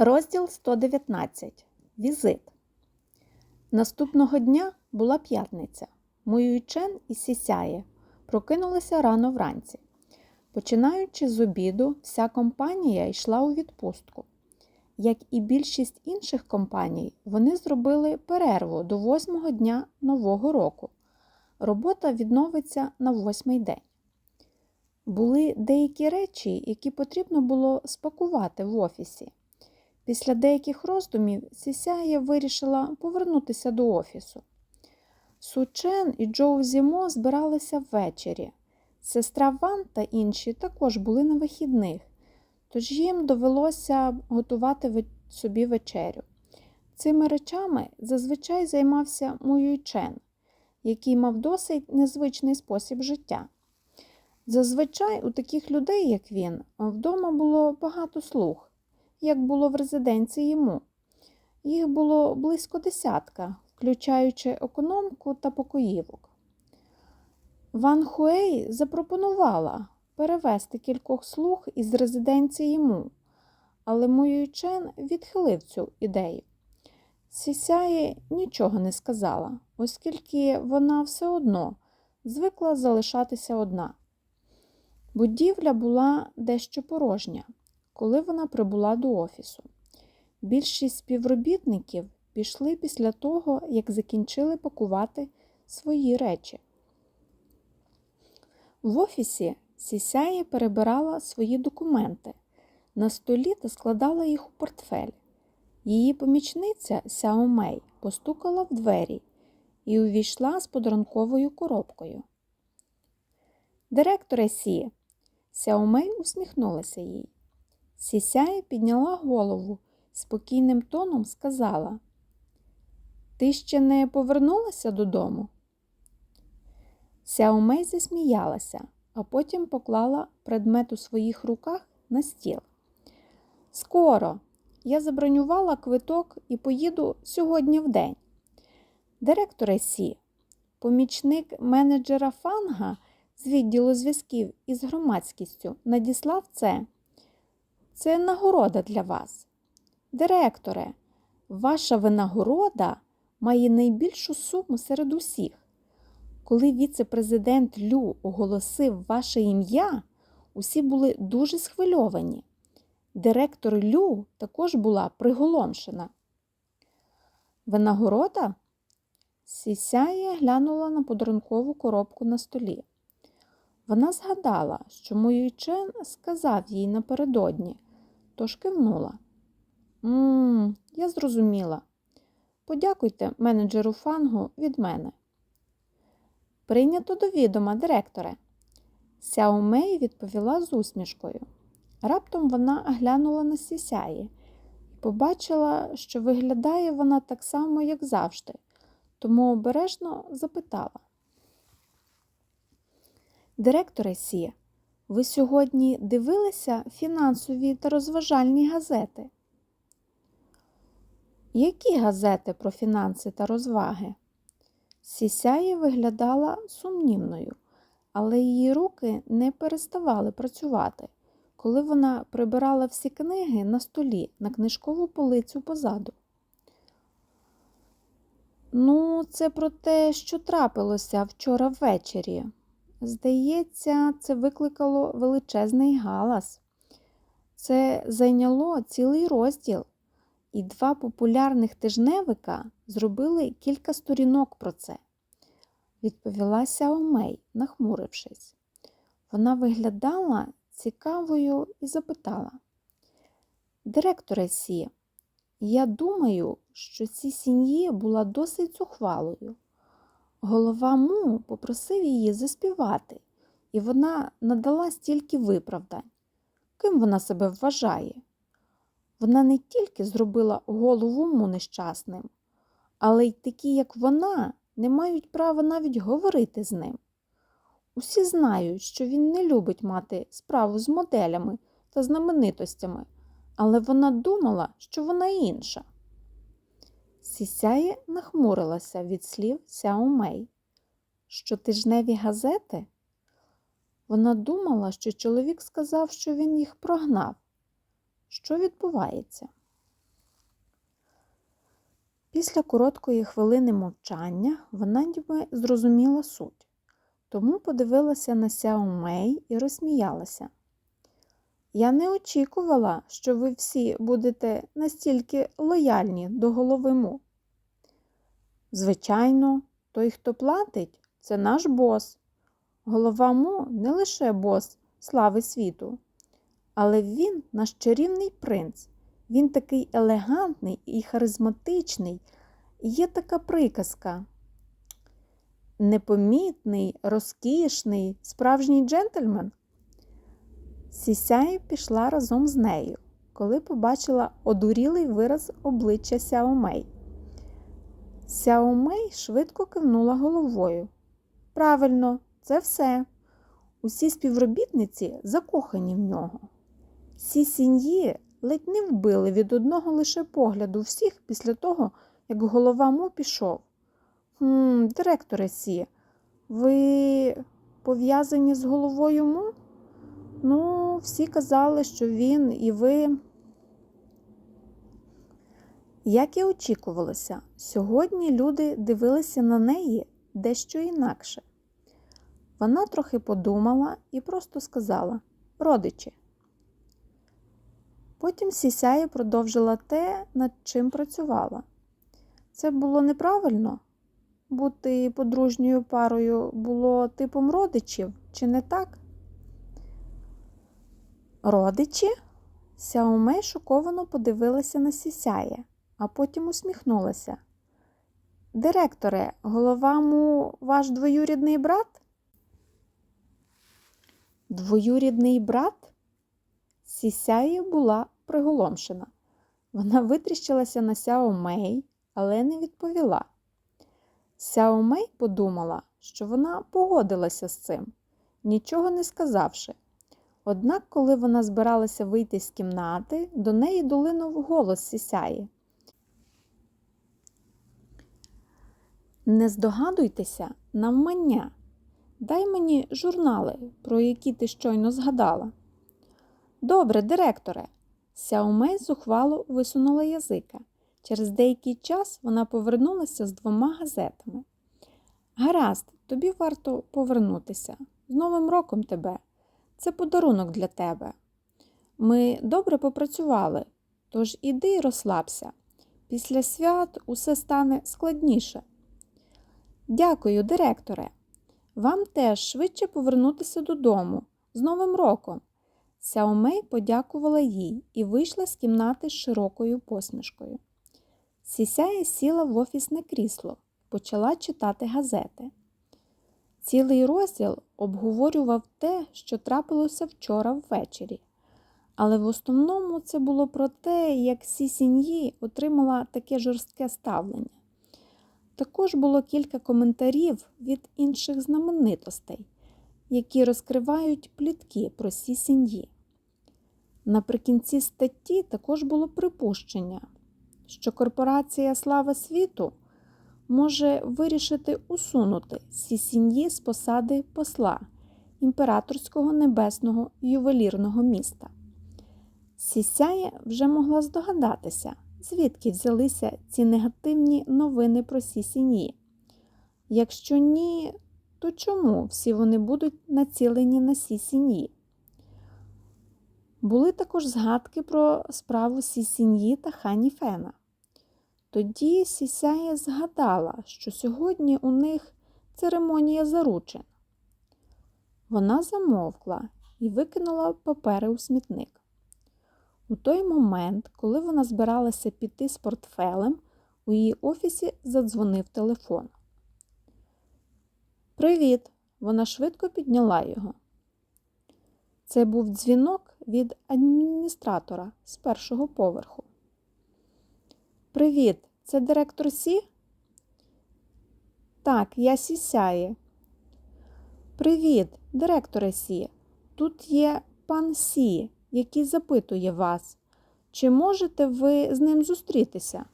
Розділ 119. Візит. Наступного дня була п'ятниця. Муюйчен і Сісяє прокинулися рано вранці. Починаючи з обіду, вся компанія йшла у відпустку. Як і більшість інших компаній, вони зробили перерву до восьмого дня Нового року. Робота відновиться на восьмий день. Були деякі речі, які потрібно було спакувати в офісі. Після деяких роздумів Сісяя вирішила повернутися до офісу. Сучен і Джоу Зімо збиралися ввечері. Сестра Ван та інші також були на вихідних, тож їм довелося готувати собі вечерю. Цими речами зазвичай займався Муюйчен, який мав досить незвичний спосіб життя. Зазвичай у таких людей, як він, вдома було багато слуг як було в резиденції йому. Їх було близько десятка, включаючи економку та покоївок. Ван Хуей запропонувала перевести кількох слуг із резиденції йому, але Муюйчен відхилив цю ідею. Сісяє нічого не сказала, оскільки вона все одно звикла залишатися одна. Будівля була дещо порожня коли вона прибула до офісу. Більшість співробітників пішли після того, як закінчили пакувати свої речі. В офісі Сісяє перебирала свої документи на столі та складала їх у портфель. Її помічниця Сяо Мей постукала в двері і увійшла з подарунковою коробкою. Директоре Сі, Сяо Мей усміхнулася їй. Сісяє підняла голову, спокійним тоном сказала Ти ще не повернулася додому? Сяомей засміялася, а потім поклала предмет у своїх руках на стіл. Скоро я забронювала квиток і поїду сьогодні в день. Директор Сі, помічник менеджера Фанга з відділу зв'язків із громадськістю надіслав це. Це нагорода для вас. Директоре, ваша винагорода має найбільшу суму серед усіх. Коли віце-президент Лю оголосив ваше ім'я, усі були дуже схвильовані. Директор Лю також була приголомшена. Винагорода? Сісяє глянула на подарункову коробку на столі. Вона згадала, що Муюйчен сказав їй напередодні, тож кивнула. Ммм, я зрозуміла. Подякуйте менеджеру фангу від мене. Прийнято до відома, директоре. Сяо Мей відповіла з усмішкою. Раптом вона глянула на сісяї і побачила, що виглядає вона так само, як завжди, тому обережно запитала. Директоре Сі, ви сьогодні дивилися фінансові та розважальні газети? Які газети про фінанси та розваги? Сісяє виглядала сумнівною, але її руки не переставали працювати, коли вона прибирала всі книги на столі на книжкову полицю позаду. Ну, це про те, що трапилося вчора ввечері. Здається, це викликало величезний галас. Це зайняло цілий розділ, і два популярних тижневика зробили кілька сторінок про це, відповіла Сяомей, нахмурившись. Вона виглядала цікавою і запитала. Директоре Сі, я думаю, що ці сім'ї була досить зухвалою. Голова Му попросив її заспівати, і вона надала стільки виправдань. Ким вона себе вважає? Вона не тільки зробила голову Му нещасним, але й такі, як вона, не мають права навіть говорити з ним. Усі знають, що він не любить мати справу з моделями та знаменитостями, але вона думала, що вона інша. Сісяє нахмурилася від слів Сяо Мей. Щотижневі газети? Вона думала, що чоловік сказав, що він їх прогнав. Що відбувається? Після короткої хвилини мовчання вона ніби зрозуміла суть, тому подивилася на Сяо Мей і розсміялася. Я не очікувала, що ви всі будете настільки лояльні до голови Му. Звичайно, той, хто платить, це наш бос. Голова Му не лише бос слави світу, але він наш чарівний принц. Він такий елегантний і харизматичний. Є така приказка. Непомітний, розкішний, справжній джентльмен. Сісяє пішла разом з нею, коли побачила одурілий вираз обличчя Сяомей. Сяомей швидко кивнула головою. Правильно, це все. Усі співробітниці закохані в нього. Сі сіньї ледь не вбили від одного лише погляду всіх після того, як голова Му пішов. «Хм, Директоре Сі, ви пов'язані з головою Му? Ну, всі казали, що він і ви. Як і очікувалося, сьогодні люди дивилися на неї дещо інакше. Вона трохи подумала і просто сказала родичі. Потім Сісяє продовжила те, над чим працювала. Це було неправильно. Бути подружньою парою було типом родичів, чи не так? Родичі? Сяомей шоковано подивилася на Сісяє, а потім усміхнулася. Директоре, голова ваш двоюрідний брат? Двоюрідний брат? Сісяє була приголомшена. Вона витріщилася на Сяо Мей, але не відповіла. Сяо Мей подумала, що вона погодилася з цим, нічого не сказавши. Однак, коли вона збиралася вийти з кімнати, до неї долинув голос Сісяї. Не здогадуйтеся навмання. Дай мені журнали, про які ти щойно згадала. Добре, директоре. Сяомей зухвало висунула язика. Через деякий час вона повернулася з двома газетами. Гаразд, тобі варто повернутися. З Новим роком тебе. Це подарунок для тебе. Ми добре попрацювали, тож іди й розслабся. Після свят усе стане складніше. Дякую, директоре. Вам теж швидше повернутися додому. З Новим роком. Сяомей подякувала їй і вийшла з кімнати з широкою посмішкою. Сісяя сіла в офісне крісло почала читати газети. Цілий розділ обговорював те, що трапилося вчора ввечері. Але в основному це було про те, як Сі Сіньї отримала таке жорстке ставлення. Також було кілька коментарів від інших знаменитостей, які розкривають плітки про Сі Сіньї. Наприкінці статті також було припущення, що корпорація Слава світу може вирішити усунути Сі Сіньї з посади посла імператорського небесного ювелірного міста. Сісяє вже могла здогадатися, звідки взялися ці негативні новини про Сі Сіньї. Якщо ні, то чому всі вони будуть націлені на Сі Сіньї? Були також згадки про справу Сі Сіньї та Хані Фена. Тоді Сісяє згадала, що сьогодні у них церемонія заручин. Вона замовкла і викинула папери у смітник. У той момент, коли вона збиралася піти з портфелем, у її офісі задзвонив телефон. Привіт! Вона швидко підняла його. Це був дзвінок від адміністратора з першого поверху. Привіт, це директор Сі? Так, я сісяє. Привіт, директоре Сі. Тут є пан Сі, який запитує вас, чи можете ви з ним зустрітися?